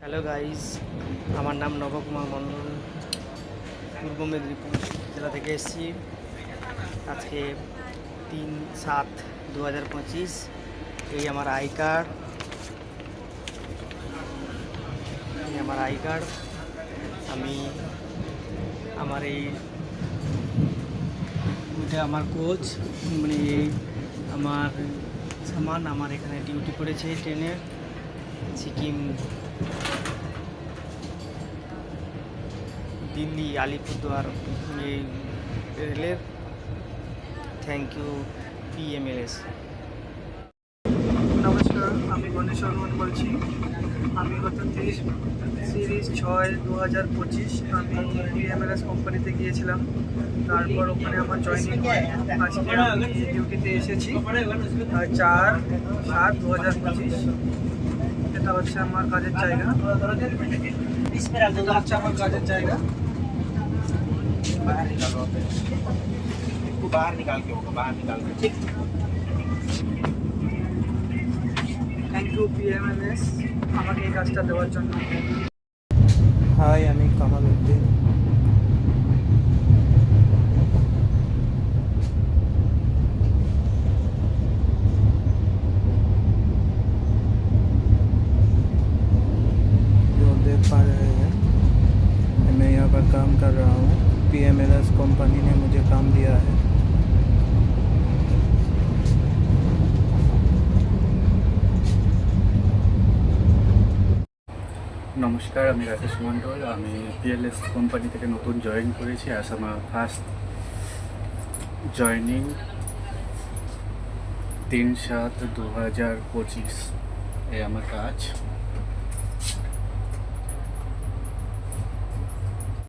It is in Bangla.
হ্যালো গাইস আমার নাম নবকুমার মণ্ডল পূর্ব মেদিনীপুর জেলা থেকে এসেছি। আজকে তিন সাত দু এই আমার আই কার্ড। এই আমার আই কার্ড। আমি আমার এই এটা আমার কোচ মানে এই আমার সামান, আমার এখানে ডিউটি পড়েছে ট্রেনের সিকিম। দিল্লি, আলিপুরদুয়ার এই রেলের। থ্যাংক ইউ পিএমএলএস নমস্কার, আমি গণেশ বলছি। আমি গত তিরিশ ছয় দু হাজার পঁচিশ আমি বিএমএলএস কোম্পানিতে গিয়েছিলাম তারপর ওখানে আমার জয়েনিং হয় আজকে আমি ডিউটিতে এসেছি আর চার সাত দু হাজার পঁচিশ এটা হচ্ছে আমার কাজের জায়গা এটা হচ্ছে আমার কাজের জায়গা बाहर निकाल के होगा बाहर निकाल के থ্যাংক ইউ বিএমএলএস আমাকে এই কাজটা দেওয়ার জন্য হাই আমি কামাল উদ্দিন जो देख पा रहे हैं मैं यहाँ पर काम कर रहा हूँ P M L S company ने मुझे काम दिया है নমস্কার, আমি রাকেশ মন্ডল আমি পিএলএস কোম্পানি থেকে নতুন জয়েন করেছি আজ আমার ফার্স্ট জয়নিং তিন সাত দু হাজার পঁচিশ এ আমার কাজ।